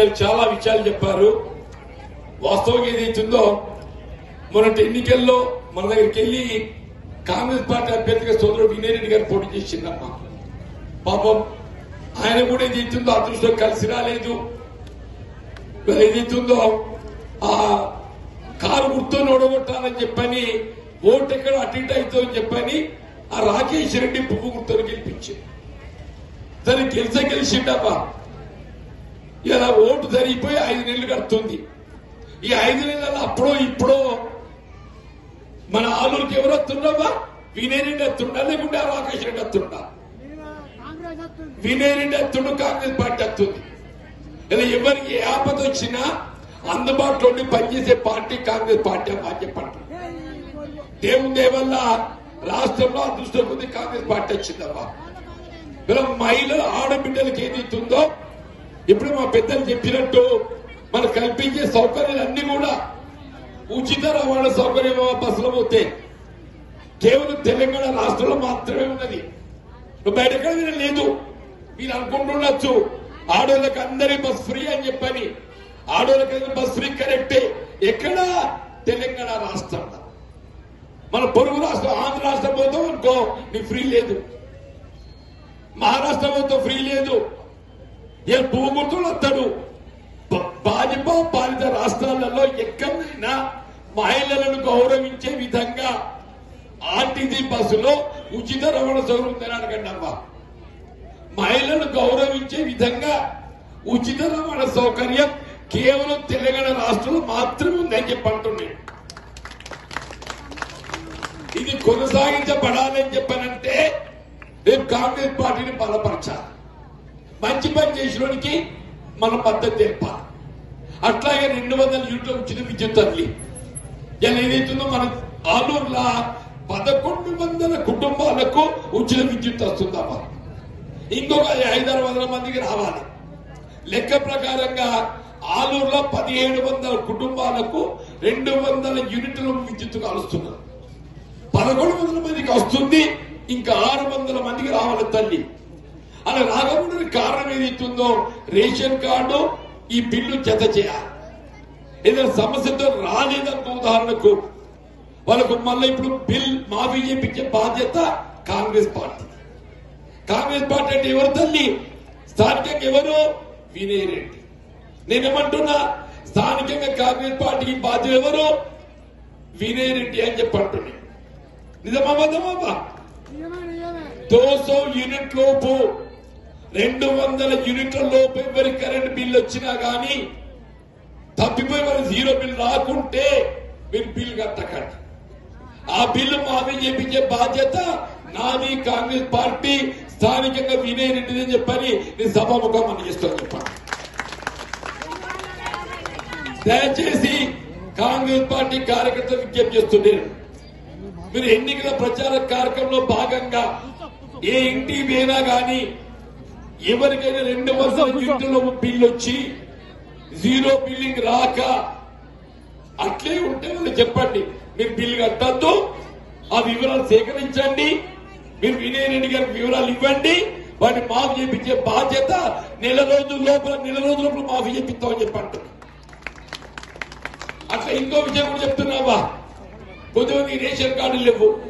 గారు చాలా విషయాలు చెప్పారు. వాస్తవం ఏదైతుందో మొన్నటి ఎన్నికల్లో మన దగ్గరికి వెళ్ళి కాంగ్రెస్ పార్టీ అభ్యర్థిగా సోదరుడు వినయరెడ్డి గారు పోటీ చేసిందమ్మా పాపం ఆయన కూడా ఏదైతుందో అదృష్టం కలిసి రాలేదు. ఏదైతుందో ఆ కారు గుర్తుని ఓడగొట్టాలని చెప్పని ఓటు ఎక్కడ అటు ఇటు అవుతుందని చెప్పని ఆ రాకేష్ రెడ్డి పువ్వు గుర్తుని గెలిపించింది. తను గెలిచే గెలిచిండమ్మా. ఇలా ఓటు జరిగిపోయి ఐదు నెలలు కడుతుంది. ఈ ఐదు నెలలు అప్పుడో ఇప్పుడో మన ఆలూరుకి ఎవరు వస్తుండవా వినయరెడ్డి వస్తుండా? లేకుంటే రాకేష్ రెడ్డి వస్తుండా? కాంగ్రెస్ వస్తుండు కాంగ్రెస్ పార్టీ వస్తుంది. ఇలా ఎవరికి ఏ ఆపద వచ్చినా అందుబాటులో పనిచేసే పార్టీ కాంగ్రెస్ పార్టీ అని చెప్పండి. దేవుని దేవల్ల రాష్ట్రంలో అదృష్టం ఉంది కాంగ్రెస్ పార్టీ వచ్చిందమ్మా ఇలా మహిళలు ఆడబిడ్డలకి ఏదైతుందో ఇప్పుడు మా పెద్దలు చెప్పినట్టు మనకు కల్పించే సౌకర్యాలు అన్ని కూడా ఉచిత రవాణా సౌకర్యం బస్సులో పోతే కేవలం తెలంగాణ రాష్ట్రంలో మాత్రమే ఉన్నది. బయట ఎక్కడ లేదు. మీరు అనుకుంటుండొచ్చు ఆడోళ్ళకి అందరి బస్ ఫ్రీ అని చెప్పని ఆడోళ్ళకి బస్ ఫ్రీ కరెక్టే. ఎక్కడ? తెలంగాణ రాష్ట్రం మన పొరుగు రాష్ట్రం ఆంధ్ర రాష్ట్రం పోతాం అనుకో నీకు ఫ్రీ లేదు. మహారాష్ట్ర పోతాం ఫ్రీ లేదు. ఏ భూముతులు వస్తాడు భాజపా పాలిత రాష్ట్రాలలో ఎక్కడైనా మహిళలను గౌరవించే విధంగా ఆర్టీసీ బస్సులో ఉచిత రవాణా సౌకర్యం ఉందని అడగండి అమ్మా. మహిళలను గౌరవించే విధంగా ఉచిత రవాణా సౌకర్యం కేవలం తెలంగాణ రాష్ట్రంలో మాత్రమే ఉందని చెప్పి ఇది కొనసాగించబడాలని చెప్పానంటే రేపు కాంగ్రెస్ పార్టీని బలపరచాలి. మంచి పని చేసినోడికి మన పద్ధతి తెలపాలి. అట్లాగే రెండు వందల యూనిట్ల ఉచిత విద్యుత్ తల్లి. ఇలా ఏదైతుందో మన ఆలూరులా పదకొండు వందల కుటుంబాలకు ఉచిత విద్యుత్ వస్తుందమ్మా ఇంకొక ఐదారు వందల మందికి రావాలి. లెక్క ప్రకారంగా ఆలూరులో పదిహేడు వందల కుటుంబాలకు రెండు వందల యూనిట్ల విద్యుత్ కలుస్తున్నారు. పదకొండు వందల మందికి వస్తుంది ఇంకా ఆరు వందల మందికి రావాలి తల్లి. అలా రాకపోవడానికి కారణం ఏదైతుందో రేషన్ కార్డు ఈ బిల్లు జత చేయాలి. ఏదైనా సమస్యతో రాలేదనుకో ఉదాహరణకు వాళ్ళకు మళ్ళీ ఇప్పుడు బిల్ మాఫీ చేయించే బాధ్యత కాంగ్రెస్ పార్టీ. కాంగ్రెస్ పార్టీ అంటే ఎవరు తల్లి? స్థానికంగా ఎవరు? వినయ్ రెడ్డి. నేనేమంటున్నా? స్థానికంగా కాంగ్రెస్ పార్టీకి బాధ్యత ఎవరు? వినయ్ రెడ్డి అని చెప్పి అంటున్నా. నిజమా అబద్ధమా నిజమే నిజమే. దోసో యూనిట్ లోపు రెండు వందల యూనిట్ల లోపు ఎవరి కరెంట్ బిల్ వచ్చినా గానీ తప్పిపోయి మరి జీరో బిల్ రాకుంటే మీరు బిల్ కట్టకండి. ఆ బిల్లు మాది చేపించే బాధ్యత నాది కాంగ్రెస్ పార్టీ స్థానికంగా వినయ్ రెడ్డిది అని చెప్పని నేను సభాముఖం అందజేస్తాను చెప్పండి. దయచేసి కాంగ్రెస్ పార్టీ కార్యకర్తలు విజ్ఞప్తి చేస్తున్నారు మీరు ఎన్నికల ప్రచార కార్యక్రమంలో భాగంగా ఏ ఇంటి పోయినా కానీ ఎవరికైనా రెండు వందల యూనిట్ల బిల్లు వచ్చి జీరో బిల్లింగ్ రాక అట్లే ఉంటే వాళ్ళు చెప్పండి. మీరు బిల్లు కట్టద్దు. ఆ వివరాలు సేకరించండి. మీరు వినయ్ రెడ్డి గారికి వివరాలు ఇవ్వండి. వాటిని మాఫీ చేపించే బాధ్యత నెల రోజుల లోపల నెల రోజుల లోపల మాఫీ చేపిస్తామని చెప్పండి. అట్లా ఇంకో విషయం కూడా చెప్తున్నావా? కొంతమంది రేషన్ కార్డులు లేవు.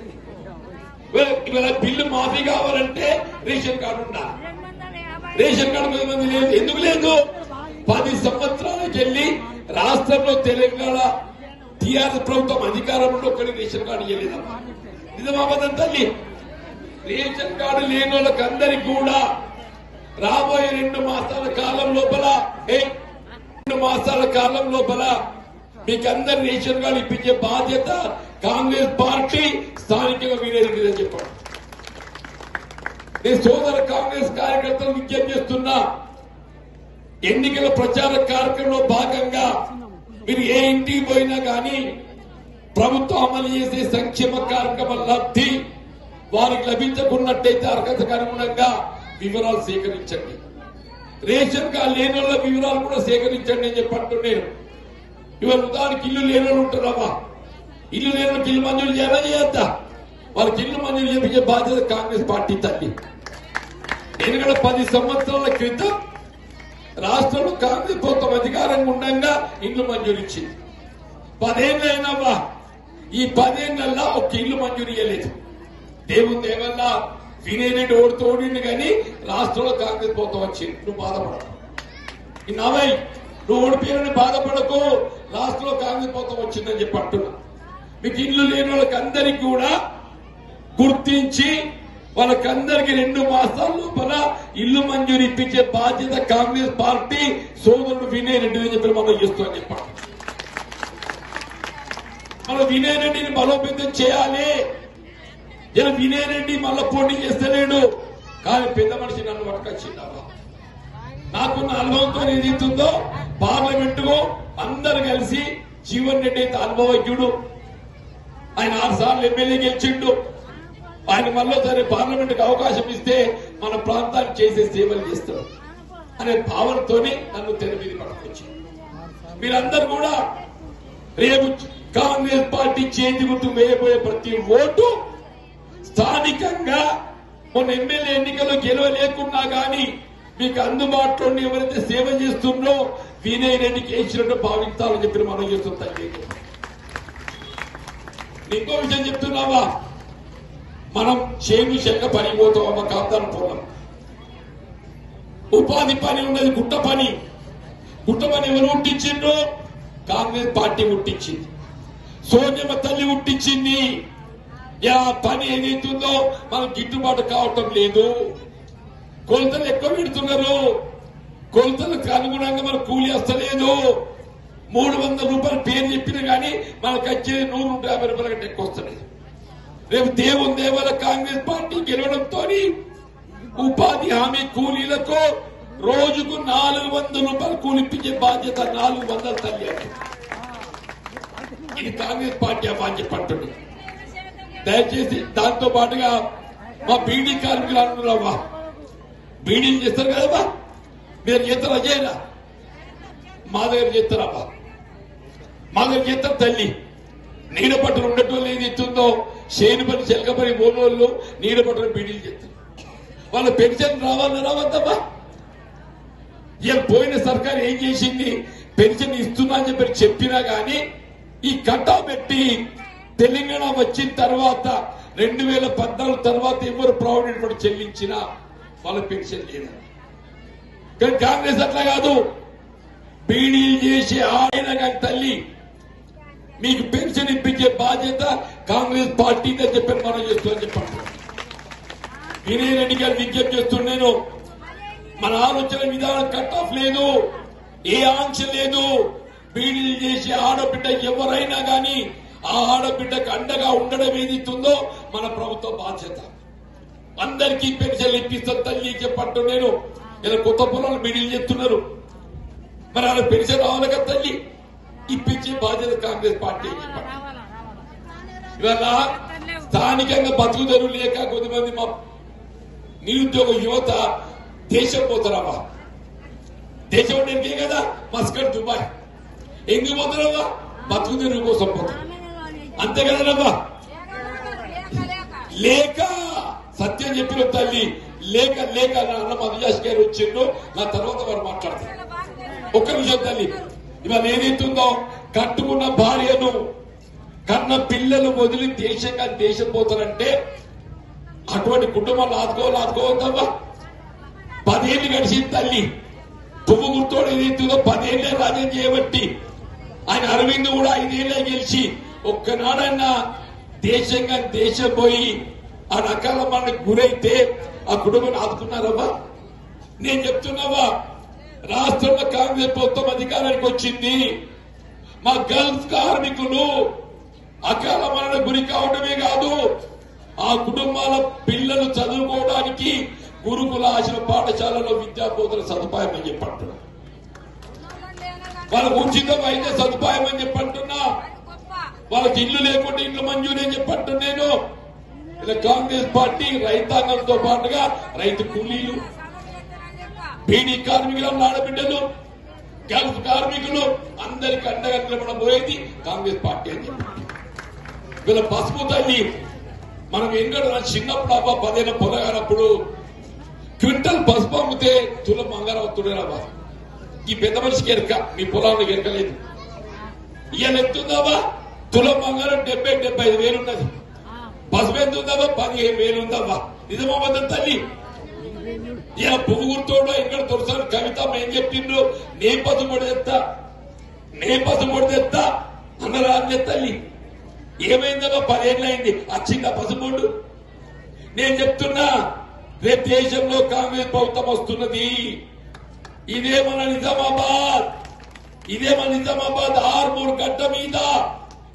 ఇవాళ బిల్లు మాఫీ కావాలంటే రేషన్ కార్డు ఉండాలి. రేషన్ కార్డు కొంతమంది లేదు. ఎందుకు లేదు? పది సంవత్సరాలకు వెళ్ళి రాష్ట్రంలో తెలంగాణ టీఆర్ఎస్ ప్రభుత్వం అధికారంలో ఒకటి రేషన్ కార్డు ఇవ్వలేదమ్మా నిజమాబద్ధం తల్లి? రేషన్ కార్డు లేని వాళ్ళకి అందరికి కూడా రాబోయే రెండు మాసాల కాలం లోపల ఏ? రెండు మాసాల కాలం లోపల మీకు రేషన్ కార్డు ఇప్పించే బాధ్యత కాంగ్రెస్ పార్టీ స్థానికంగా వీరేది చెప్పండి. నేను సోదర కాంగ్రెస్ కార్యకర్తలు విజ్ఞప్తి చేస్తున్నా. ఎన్నికల ప్రచార కార్యక్రమంలో భాగంగా మీరు ఏ ఇంటికి పోయినా కానీ ప్రభుత్వం అమలు చేసే సంక్షేమ కార్యక్రమం లబ్ధి వారికి లభించకున్నట్టయితే అర్హతకు అనుగుణంగా వివరాలు సేకరించండి. రేషన్ కార్డు లేని వాళ్ళ వివరాలు కూడా సేకరించండి అని చెప్పి అంటున్నాను ఇవాళ ఉదాహరణకి ఇల్లు లేని వాళ్ళు ఉంటారమ్మా ఇల్లు లేని వాళ్ళకి ఇల్లు మంజూరు చేయాలా? చేయొద్దా? వాళ్ళకి ఇల్లు మంజూరు చేయించే బాధ్యత కాంగ్రెస్ పార్టీ తల్లి. ఎందుకంటే పది సంవత్సరాల క్రితం రాష్ట్రంలో కాంగ్రెస్ ప్రభుత్వం అధికారంగా ఉండగా ఇల్లు మంజూరు ఇచ్చింది. పదేళ్ళైనవ్వా ఈ పదేళ్ళల్లా ఒక ఇల్లు మంజూరు ఇవ్వలేదు దేవుని దేవల్లా వినయ్ రెడ్డి ఓడితో ఓడింది కానీ రాష్ట్రంలో కాంగ్రెస్ ప్రభుత్వం వచ్చింది. నువ్వు బాధపడకు. ఈ నవై నువ్వు ఓడిపోయారని బాధపడకు. రాష్ట్రంలో కాంగ్రెస్ ప్రభుత్వం వచ్చిందని చెప్పి అంటున్నా. మీకు ఇల్లు లేని వాళ్ళకి అందరికి కూడా గుర్తించి వాళ్ళకందరికి రెండు మాసాల లోపల ఇల్లు మంజూరు ఇప్పించే బాధ్యత కాంగ్రెస్ పార్టీ సోదరుడు వినయ్ రెడ్డి అని చెప్పి మనం చేస్తామని చెప్పాడు. మన వినయ్ రెడ్డిని బలోపేతం చేయాలి. ఇలా వినయ్ రెడ్డి మళ్ళా పోటీ చేస్తలేడు. కానీ పెద్ద మనిషి నన్ను పట్టుకొచ్చిందమ్మా నాకున్న అనుభవంతో ఏదైతుందో పార్లమెంట్ అందరు కలిసి జీవన్ రెడ్డి అయితే అనుభవజ్ఞుడు. ఆయన ఆరు సార్లు ఎమ్మెల్యే గెలిచిండు. ఆయన మళ్ళీసారి పార్లమెంట్కి అవకాశం ఇస్తే మన ప్రాంతానికి చేసే సేవలు చేస్తారు అనే భావనతోనే నన్ను తెర మీద పట్టుకొచ్చి మీరందరూ కూడా రేపు కాంగ్రెస్ పార్టీ చేతి గుర్తు వేయబోయే ప్రతి ఓటు స్థానికంగా మొన్న ఎమ్మెల్యే ఎన్నికల్లో గెలవలేకున్నా గాని మీకు అందుబాటులో ఎవరైతే సేవ చేస్తుందో వినయ్ రెడ్డికి వేసినట్టు భావించాలని చెప్పి మనం చేస్తుంటాం ఇంకో విషయం చెప్తున్నావా? మనం చేను చెక్క పని పోతామమ్మ కాపుదాన ఉపాధి పని ఉన్నది గుట్ట పని. గుట్ట పని ఎవరు ఉట్టించిండ్రు? కాంగ్రెస్ పార్టీ ఉట్టించింది. సోనియమ్మ తల్లి ఉట్టించింది. యా పని ఏదైతుందో మనం గిట్టుబాటు కావటం లేదు. కొలతలు ఎక్కువ పెడుతున్నారు. కొలతలకు అనుగుణంగా మన కూలి వస్తలేదు మూడు వందల రూపాయలు పేరు చెప్పినా కానీ మనకు వచ్చే నూరు యాభై రూపాయల కంటే ఎక్కువ వస్తలేదు. రేపు దేవుని దేవాల కాంగ్రెస్ పార్టీ గెలవడంతో ఉపాధి హామీ కూలీలకు రోజుకు నాలుగు వందల రూపాయలు కూలిపించే బాధ్యత నాలుగు వందల తల్లి ఇది కాంగ్రెస్ పార్టీ ఆ బాధ్యత పట్టుంది దయచేసి దాంతో పాటుగా మా బీడీ కార్మికులు అంటున్నావా బీడీలు చేస్తారు కదమ్మా మీరు చేస్తారా? చేయరా? మా దగ్గర చేస్తారమ్మా మా దగ్గర చేస్తారు తల్లి. నీడ పట్టులు ఉండటం ఏది ఇస్తుందో చేను పని చెలక పని పోనోళ్ళు నీడ బీడీలు చేస్తారు వాళ్ళ పెన్షన్ రావాలని రావద్దమ్మా? ఇవాళ పోయిన సర్కార్ ఏం చేసింది? పెన్షన్ ఇస్తున్నా అని చెప్పి చెప్పినా కానీ ఈ కట్టా పెట్టి తెలంగాణ వచ్చిన తర్వాత రెండు వేల పద్నాలుగు తర్వాత ఎవరు ప్రావిడెంట్ ఫండ్ చెల్లించినా వాళ్ళ పెన్షన్ లేదా? కానీ కాంగ్రెస్ అట్లా కాదు. బీడీలు చేసి ఆయన కానీ తల్లి మీకు పెన్షన్ ఇప్పించే బాధ్యత కాంగ్రెస్ పార్టీ అని చెప్పి మనం చేస్తామని చెప్పండి. వినయ్ రెడ్డి గారు విజ్ఞప్తి చేస్తున్నాను మన ఆలోచన విధానం కట్ ఆఫ్ లేదు ఏ ఆంక్ష లేదు. బీడీలు చేసే ఆడబిడ్డ ఎవరైనా గాని ఆ ఆడబిడ్డకు అండగా ఉండడం ఏదిస్తుందో మన ప్రభుత్వ బాధ్యత. అందరికీ పెన్షన్లు ఇప్పిస్తాను తల్లి చెప్పట్టు నేను ఇలా కొత్త పొలాలు బీడీలు చెప్తున్నారు మరి అలా పెన్షన్ రావాలి కదా తల్లి? ఇప్పించే బాధ్యత కాంగ్రెస్ పార్టీ. ఇవాళ స్థానికంగా బతుకుదరు లేక కొద్దిమంది మా నిరుద్యోగ యువత దేశం పోతారమ్మా దేశం అంటే కదా? Muscat Dubai. ఎందుకు పోతారమ్మా బతుకుదెరువు కోసం పోతారు అంతే కదనమ్మా లేక సత్యం చెప్పిన తల్లి లేక లేక నా అన్న మధుజాస్ గారు వచ్చిండు నా తర్వాత వారు మాట్లాడతారు. ఒక్క నిమిషం తల్లి ఇవాళ ఏదైతుందో కట్టుకున్న భార్యను కన్న పిల్లలు వదిలి దేశంగా దేశం పోతారంటే అటువంటి కుటుంబాలు ఆదుకోవాలి ఆదుకోవద్దమ్మా. పదేళ్ళు గడిచింది తల్లి. పువ్వు గుర్తోడు ఏదైతుందో పదేళ్ళే రాజ్యం చేయబట్టి ఆయన అరవింద్ కూడా ఐదేళ్ళే గెలిచి ఒక్కనాడన్నా దేశంగా దేశం పోయి ఆ రకాల మనకు గురైతే ఆ కుటుంబాన్ని ఆదుకున్నారమ్మా. నేను చెప్తున్నావా? రాష్ట్రంలో కాంగ్రెస్ ప్రభుత్వం అధికారానికి వచ్చింది. మా గల్ఫ్ కార్మికులు అకాల మరణ గురి కావడమే కాదు ఆ కుటుంబాల పిల్లలు చదువుకోవడానికి గురుకుల ఆశ్రమ పాఠశాలలో విద్యా బోధన సదుపాయం అని చెప్పంటున్నా వాళ్ళకు ఉచిత సదుపాయం అని చెప్పంటున్నా వాళ్ళకి ఇల్లు లేకుండా ఇల్లు మంజూరు అని చెప్పంటున్నాను నేను. ఇలా కాంగ్రెస్ పార్టీ రైతాంగంతో పాటుగా రైతు కూలీలు బీడీ కార్మికులు ఆడబిడ్డలు గల్ఫ్ కార్మికులు అందరికి అండగా నిలబడ పోయేది కాంగ్రెస్ పార్టీ అని వీళ్ళ పసుపు తల్లి మనం ఎన్నడూ నా చిన్నప్పుడు అబ్బా పదేళ్ళ పొలగానప్పుడు క్వింటల్ పసుపు అమ్మితే తుల మంగారవుతుండేనబ్బా ఈ పెద్ద మనిషికి ఎరక మీ పొలాన్ని ఎరకలేదు ఇవాళ ఎంతుందావా తుల బంగారం డెబ్బై డెబ్బై ఐదు వేలు ఉన్నది. పసుపు ఎంత పదిహేను వేలు ఉందావా? నిజమాబద్దం తల్లి? ఇలా పువ్వు ఇక్కడ తొలిసారి కవిత ఏం చెప్పిండ్రు? నే పసుపొడి తెత్తా. నే పసుపొడి తెత్తా. అన్నరాజ్య తల్లి. ఏమైందమ్మా పదేళ్ళు అయింది. వచ్చిందా పసుపొడు నేను చెప్తున్నా రేపు దేశంలో కాంగ్రెస్ ప్రభుత్వం వస్తున్నది. ఇదే మన నిజామాబాద్. ఇదే మన నిజామాబాద్ ఆర్మూర్ గడ్డ మీద.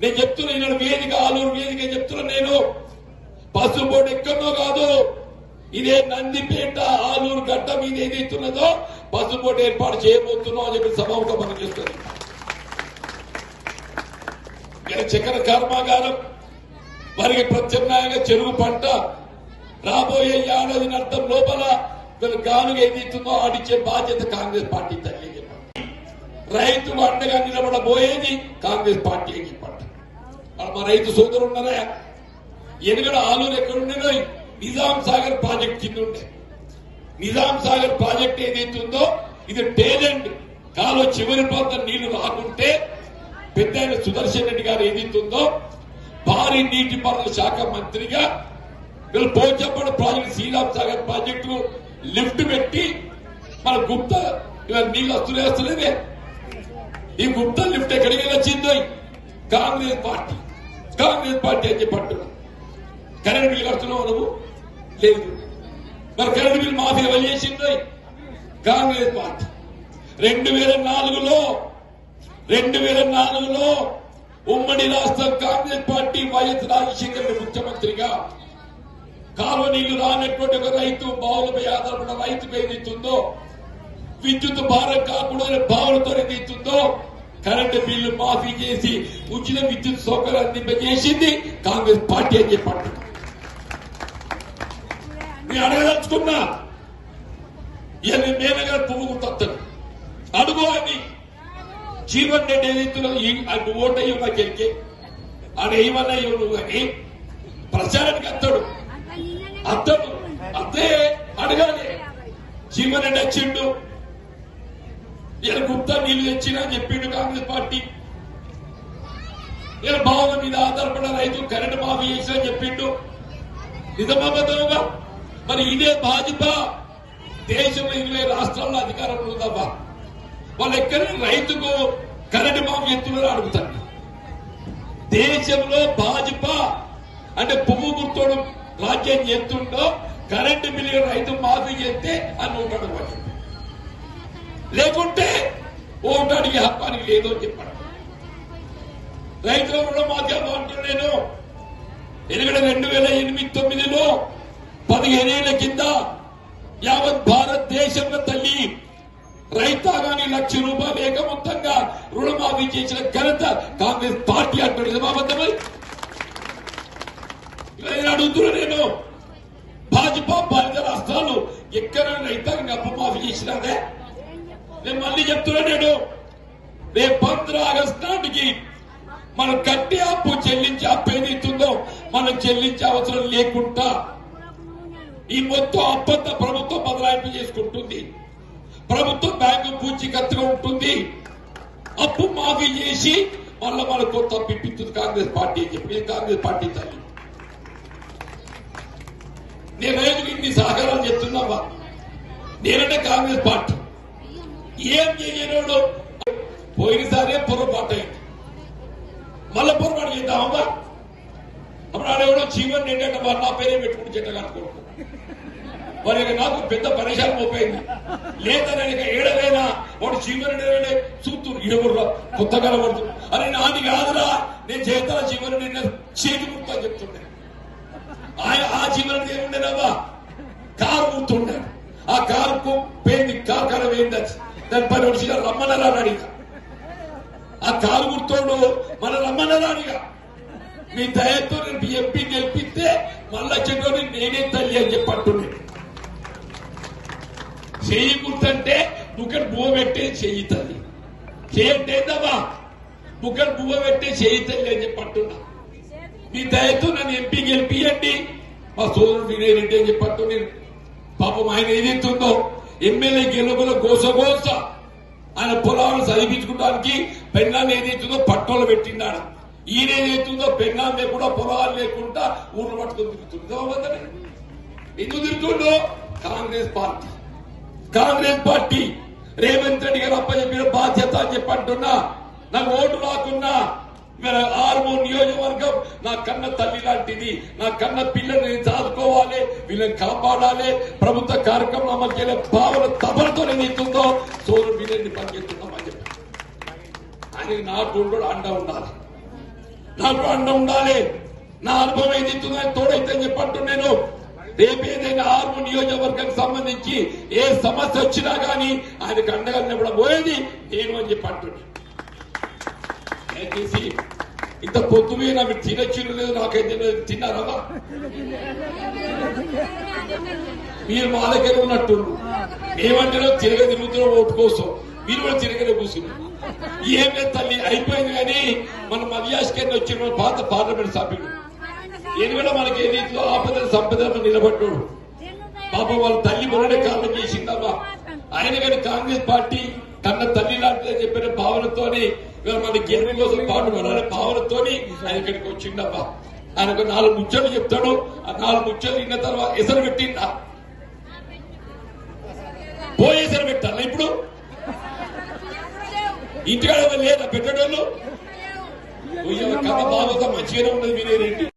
నేను చెప్తున్నా నేను వేదిక ఆలూరు వేదిక చెప్తున్నా నేను. పసుపోటు ఎక్కడో కాదు. ఇదే నందిపేట ఆలూరు గడ్డ మీద ఏదైతున్నదో పసుపోటు ఏర్పాటు చేయబోతున్నాం అని చెప్పి సభాముఖం మనం చేస్తుంది చక్కెర కర్మాగారం వారికి ప్రత్యామ్నాయంగా చెరువు పంట రాబోయే ఏడాది అర్థం లోపల వీళ్ళు గానుగ ఏదైతుందో ఆడిచ్చే బాధ్యత కాంగ్రెస్ పార్టీ తల్లి చెప్పండి అండగా నిలబడబోయేది కాంగ్రెస్ పార్టీ అని మా రైతు సోదరులు ఉన్నారా? ఎనుగడ ఆలూరు ఎక్కడుండేనో నిజాం సాగర్ ప్రాజెక్ట్ కింద ఉండే. నిజాం సాగర్ ప్రాజెక్ట్ ఏదైతుందో ఇది టేలెంట్ కాలో చివరి ప్రాంతం నీళ్ళు రాకుంటే పెద్ద సుదర్శన్ రెడ్డి గారు ఏదైతుందో భారీ నీటిపారుదల శాఖ మంత్రిగా వీళ్ళు పోచప్పటి project Sriram Sagar project lift పెట్టి మన గుప్త ఇలా నీళ్ళు వస్తున్నాయి వస్తలేదే. ఈ గుప్త లిఫ్ట్ ఎక్కడికి వచ్చిందో కాంగ్రెస్ పార్టీ. కాంగ్రెస్ పార్టీ అని చెప్పి అంటున్నాం కరెంట్ బిల్లు కడుతున్నావు నువ్వు? లేదు. మరి కరెంట్ బిల్ మాఫీ ఎవరు కాంగ్రెస్ పార్టీ. రెండు వేల నాలుగులో రెండు వేల నాలుగులో ఉమ్మడి రాష్ట్రం కాంగ్రెస్ పార్టీ వైఎస్ రాజశేఖర్ ముఖ్యమంత్రిగా కాలువ నీళ్ళు రానటువంటి ఒక రైతు బావులపై ఆధారపడిన రైతుకు ఏదైతుందో విద్యుత్ భారం కాకుండా బావులతో ఏదైతుందో కరెంటు బిల్లు మాఫీ చేసి ఉచిత విద్యుత్ సౌకర్యం అందింపజేసింది కాంగ్రెస్ పార్టీ అని చెప్పండి. నేను అడగదలుచుకున్నా. ఇవన్నీ మేనగా పువ్వు గుర్తొస్తాను. అడుగు జీవన్ రెడ్డి ఏదైతుందో అది ఓటు అయ్యి గెలికే ఆడ ఏమన్నా ఇవ్వ నువ్వు అని. ప్రచారానికి అత్తడు. అత్తడు. అత్తే అడగాలి. జీవన్ రెడ్డి వచ్చిండు. నేను గుప్తా నీళ్ళు తెచ్చినా చెప్పిండు కాంగ్రెస్ పార్టీ. నేను భావన మీద ఆధారపడిన రైతు కరెంటు మాఫీ చేసినా చెప్పిండు. నిజమాబద్ధంగా మరి ఇదే భాజపా దేశంలో ఇరవై రాష్ట్రాల్లో అధికారంలో ఉందబ్బా వాళ్ళు ఎక్కడ రైతుకు కరెంటు మాఫీ ఎత్తుమని అడుగుతారు. దేశంలో భాజపా అంటే పువ్వు గుర్తోడు రాజ్యం చేస్తుండో కరెంటు బిల్లు రైతు మాఫీ చేస్తే అని ఓటు అడగవచ్చు లేకుంటే ఓటు అడిగే హక్కానికి లేదు అని చెప్పాడు. రైతుల రుణమాఫీ అంటున్నాను నేను. ఎందుకంటే రెండు వేల ఎనిమిది తొమ్మిదిలో పదిహేనేళ్ళ కింద యావత్ భారతదేశంలో తల్లి రైతాంగాన్ని లక్ష రూపాయలు ఏకమొత్తంగా రుణమాఫీ చేసిన ఘనత కాంగ్రెస్ పార్టీ అంటారు నిజమాబద్ధమై నేను అడుగుతున్నా నేను. భాజపా బాధిత రాష్ట్రాలు ఎక్కడ రైతాంగం అప్పమాఫీ చేసినదే నేను మళ్ళీ చెప్తున్నా నేను. రేపు పంద్ర ఆగస్టు నాటికి మనం కట్టే అప్పు చెల్లించే అప్పు ఏదైతుందో మనం చెల్లించే అవసరం లేకుండా ఈ మొత్తం అప్పంతా ప్రభుత్వం బదలాయింపు చేసుకుంటుంది. ప్రభుత్వం బ్యాంకు పూచీకత్తుగా ఉంటుంది. అప్పు మాఫీ చేసి మళ్ళీ మళ్ళీ కొత్త పిప్పిస్తుంది కాంగ్రెస్ పార్టీ అని చెప్పి. కాంగ్రెస్ పార్టీ తల్లి. నేను రైతులు ఇన్ని సహకారాలు చెప్తున్నావా నేనంటే కాంగ్రెస్ పార్టీ. ఏం చేయనోడు పోయినసారే పొరపాటు అయింది. మళ్ళీ పొరపాటు చేద్దామమ్మా అప్పుడు ఆడేవాడు జీవన్ ఏంటంటే నా పేరే పెట్టుకుని చెట్టు కట్టుకుంటున్నాడు మరి నాకు పెద్ద పరిశాలం అయిపోయింది. లేదా ఏడవేనా వాడు జీవన్ చూస్తూ ఇడగుర్రా కొత్తగా పడుతు అరే నాది కాదురా నేను చేస్తా జీవన్ చేతి గుర్తా చెప్తుండే. ఆయన ఆ జీవన ఏముండేనవ్వా కారు గుర్తుండాడు ఆ కారుకు పోయింది కారు కారం ఏంది దాని పని వచ్చి రమ్మనరా అడిగా. ఆ కారు గుర్తోడు మన రమ్మనరా అడిగా. మీ దయతో నేను ఎంపీ గెలిపిస్తే మళ్ళా చెడ్డోని నేనే తల్లి అని చెప్పి చెయ్యి గుర్తంటే బుక్కడు బువ్వ పెట్టే చెయ్యి తల్లి చేయండి ఏందమ్మా? బుక్కడు బువ్వ పెట్టే చెయ్యి తల్లి అని చెప్పి మీ దయతో నన్ను ఎంపీ గెలిపియండి. మా సోదరుడు వినయ్ రెడ్డి అని చెప్పట్టు నేను పాపం ఆయన ఏదైతుందో ఎమ్మెల్యే గెలుపుల గోస గోస ఆయన పొలాలను చదివించుకోవడానికి పెన్నాలు ఏదైతుందో పట్టోలు పెట్టిండాడు. ఈయన ఏదైతుందో పెన్నాలు లేకుండా పొలాలు లేకుండా ఊర్లు పట్టుకొని తిరుగుతుంది ఎందుకు తిరుగుతుండో? కాంగ్రెస్ పార్టీ. కాంగ్రెస్ పార్టీ రేవంత్ రెడ్డి గారు అప్పచెప్పిన బాధ్యత అని చెప్పి అంటున్నా. నాకు ఓటు రాకున్నా. ఇవాళ ఆర్మూర్ నియోజకవర్గం నా కన్న తల్లి లాంటిది. నా కన్న పిల్లల్ని నేను వీళ్ళని కాపాడాలి. ప్రభుత్వ కార్యక్రమం అమలు చేయలే. భావన తపలతో ఏదైతుందో సోరు వీళ్ళని పనిచేస్తున్నామని చెప్పి. ఆయన నాకు కూడా అండ ఉండాలి. నాకు అండ ఉండాలి. నా అనుభవం ఏది ఆయన తోడైతే చెప్పంటు నేను. రేపు ఏదైనా ఆరు నియోజకవర్గానికి సంబంధించి ఏ సమస్య వచ్చినా గానీ ఆయనకు అండగా నిలబడ పోయేది నేను అని చెప్పి అంటున్నాను దయచేసి ఇంత పొద్దుమే మీరు తినచ్చులు లేదు నాకైతే తిన్నారా మీరు మా దగ్గర ఉన్నట్టు ఏమంటే తిరగ తిరుగుతున్న ఓటు కోసం మీరు కూడా తిరగలే కూర్చున్నారు ఏం తల్లి అయిపోయింది కానీ మన మధ్యాష్కర్ని వచ్చిన పాత పార్లమెంట్ సభ్యుడు. ఈయన కూడా మనకి ఏ రీతిలో ఆపద సంపదలు నిలబడ్డాడు పాప వాళ్ళ తల్లి మొన్ననే కారణం చేసిందమ్మా. ఆయన కానీ కాంగ్రెస్ పార్టీ కన్న తల్లి లాంటిదని చెప్పిన భావనతోని ఇవాళ మన గెలుపు కోసం పాటుపడాలి భావనతోని ఆయన ఇక్కడికి వచ్చిండమ్మా. ఆయన ఒక నాలుగు ముచ్చట్లు చెప్తాడు. ఆ నాలుగు ముచ్చట్లు విన్న తర్వాత ఎసరు పెట్టిందా? పోయి ఎసరు పెట్టాలా ఇప్పుడు? ఇంటికాడ లేదా పెట్టేటోళ్ళు? కథ బాగా మంచిగానే ఉన్నది మీరేంటి